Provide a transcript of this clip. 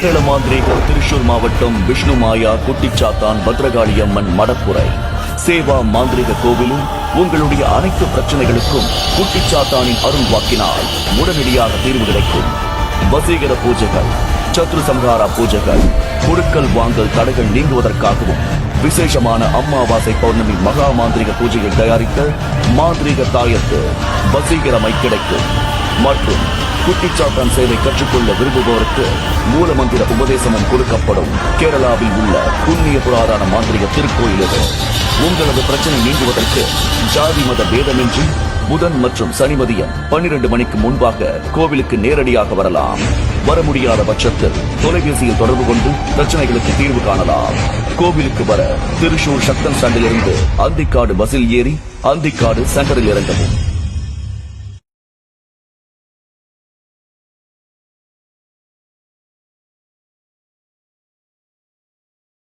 கேரள மாந்திரீகம் திருச்சூர் மாவட்டம் விஷ்ணு மாயா குட்டிச்சாத்தான் பத்ரகாளி அம்மன் மடப்புரை சேவா மாந்திரிக கோவிலும் உங்களுடைய அனைத்து பிரச்சனைகளுக்கும் குட்டிச்சாத்தானின் அருள் வாக்கினால் உடனடியாக தீர்வு கிடைக்கும். வசீகர பூஜைகள் சத்ரு சம்ஹாரா பூஜைகள் பொருட்கள் வாங்கல் தடைகள் நீங்குவதற்காகவும் விசேஷமான அமாவாசை பௌர்ணமி மகா மாந்திரிக பூஜைகள் தயாரித்த மாந்திரிக தாயத்து வசீகரமை கிடைக்கும். மற்றும் குட்டிச்சாத்தான் சேவை கற்றுக்கொள்ள விரும்புவோருக்கு மூலமந்திர உபதேசமும் கொடுக்கப்படும். கேரளாவில் உள்ள புண்ணிய புராதான மாந்திரிக திருக்கோயில் உங்களது பிரச்சனை நீங்குவதற்கு ஜாதி மத பேதமின்றி புதன் மற்றும் சனி மதியம் பன்னிரண்டு மணிக்கு முன்பாக கோவிலுக்கு நேரடியாக வரலாம். வர முடியாத பட்சத்தில் தொலைபேசியில் தொடர்பு கொண்டு பிரச்சனைகளுக்கு தீர்வு காணலாம். கோவிலுக்கு வர திருஷூர் சக்தன் சண்டிலிருந்து அந்திக்காடு பஸ்ஸில் ஏறி அந்திக்காடு சென்டரில் இறங்கவும்.